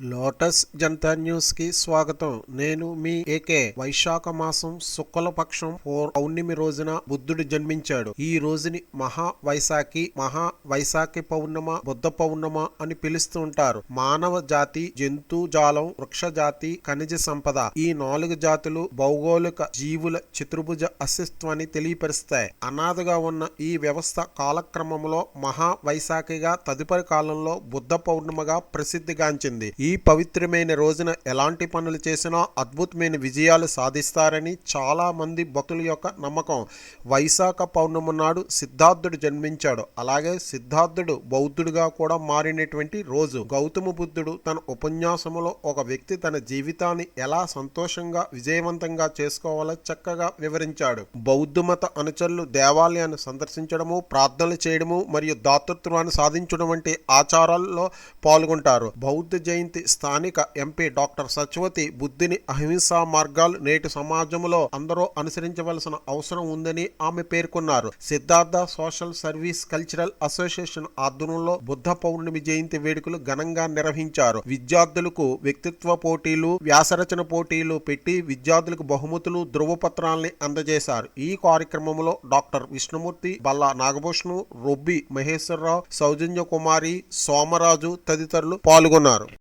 Lotus Janata న్యూస్కి స్వాగతం. నేను మీ ఏకే. వైశాఖ మాసం శుక్లపక్షం ఫోర్ పౌర్ణమి రోజున బుద్ధుడు జన్మించాడు. ఈ రోజుని మహా వైశాఖి మహా వైశాఖి పౌర్ణమ బుద్ధ పౌర్ణమ అని పిలుస్తూ ఉంటారు. మానవ జాతి జంతు జాలం వృక్ష జాతి ఖనిజ సంపద ఈ నాలుగు జాతులు భౌగోళిక జీవుల చతుర్భుజ అస్తిత్వాన్ని తెలియపరుస్తాయి. అనాథగా ఉన్న ఈ వ్యవస్థ కాలక్రమంలో మహా వైశాఖిగా తదుపరి కాలంలో బుద్ధ పౌర్ణమగా ప్రసిద్ధిగాంచింది. ఈ పవిత్రమైన రోజున ఎలాంటి పనులు చేసినా అద్భుతమైన విజయాలు సాధిస్తారని చాలామంది భక్తుల యొక్క నమ్మకం. వైశాఖ పౌర్ణమి నాడు సిద్ధార్థుడు జన్మించాడు. అలాగే సిద్ధార్థుడు బౌద్ధుడుగా కూడా మారినటువంటి రోజు. గౌతమ బుద్ధుడు తన ఉపన్యాసములో ఒక వ్యక్తి తన జీవితాన్ని ఎలా సంతోషంగా విజయవంతంగా చేసుకోవాలో చక్కగా వివరించాడు. బౌద్ధ మత అనుచరులు దేవాలయాన్ని సందర్శించడము ప్రార్థనలు చేయడము మరియు దాతృత్వాన్ని సాధించడం వంటి ఆచారాల్లో పాల్గొంటారు. బౌద్ధ జయంతి స్థానిక ఎంపీ డాక్టర్ సత్యవతి బుద్ధిని అహింసా మార్గాలు నేటి సమాజంలో అందరూ అనుసరించవలసిన అవసరం ఉందని ఆమె పేర్కొన్నారు. Siddhartha social service cultural association ఆధ్వర్యంలో బుద్ధ పౌర్ణమి జయంతి వేడుకలు ఘనంగా నిర్వహించారు. విద్యార్థులకు వ్యక్తిత్వ పోటీలు వ్యాసరచన పోటీలు పెట్టి విద్యార్థులకు బహుమతులు ధృవపత్రాల్ని అందజేశారు. ఈ కార్యక్రమంలో డాక్టర్ విష్ణుమూర్తి బల్లా నాగభూషణ్ రొబ్బి మహేశ్వరరావు సౌజన్య కుమారి సోమరాజు తదితరులు పాల్గొన్నారు.